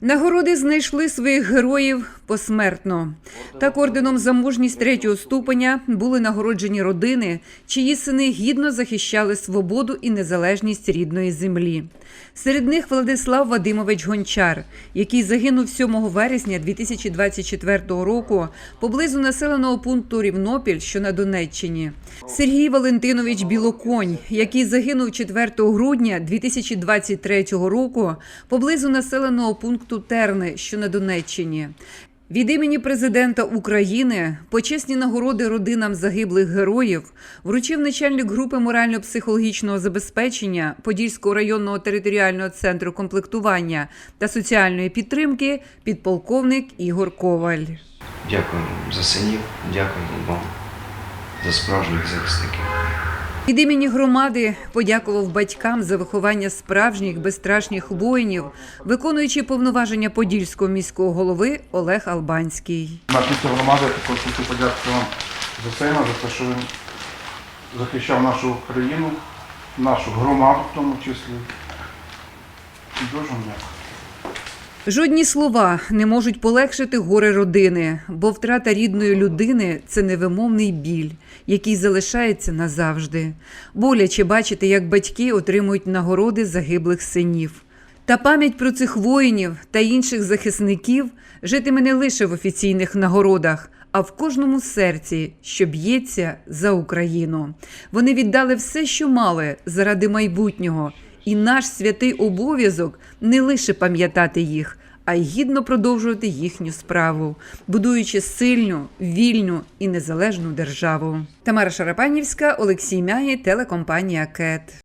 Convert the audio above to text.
Нагороди знайшли своїх героїв посмертно. Так орденом за мужність третього ступеня були нагороджені родини, чиї сини гідно захищали свободу і незалежність рідної землі. Серед них Владислав Вадимович Гончар, який загинув 7 вересня 2024 року поблизу населеного пункту Рівнопіль, що на Донеччині. Сергій Валентинович Білоконь, який загинув 4 грудня 2023 року поблизу населеного пункту Терни, що на Донеччині. Від імені президента України почесні нагороди родинам загиблих героїв вручив начальник групи морально-психологічного забезпечення Подільського районного територіального центру комплектування та соціальної підтримки підполковник Ігор Коваль. Дякую за синів, дякую вам за справжніх захисників. Від імені громади подякував батькам за виховання справжніх безстрашних воїнів, виконуючи повноваження подільського міського голови Олег Албанський. Наш місто громади також хочу подякувати вам за це, за те, що він захищав нашу країну, нашу громаду в тому числі. Дуже дякую. Жодні слова не можуть полегшити горе родини, бо втрата рідної людини це невимовний біль, який залишається назавжди. Боляче бачити, як батьки отримують нагороди загиблих синів. Та пам'ять про цих воїнів та інших захисників житиме не лише в офіційних нагородах, а в кожному серці, що б'ється за Україну. Вони віддали все, що мали, заради майбутнього. І наш святий обов'язок не лише пам'ятати їх, а й гідно продовжувати їхню справу, будуючи сильну, вільну і незалежну державу. Тамара Шарапанівська, Олексій Мягі, телекомпанія КЕТ.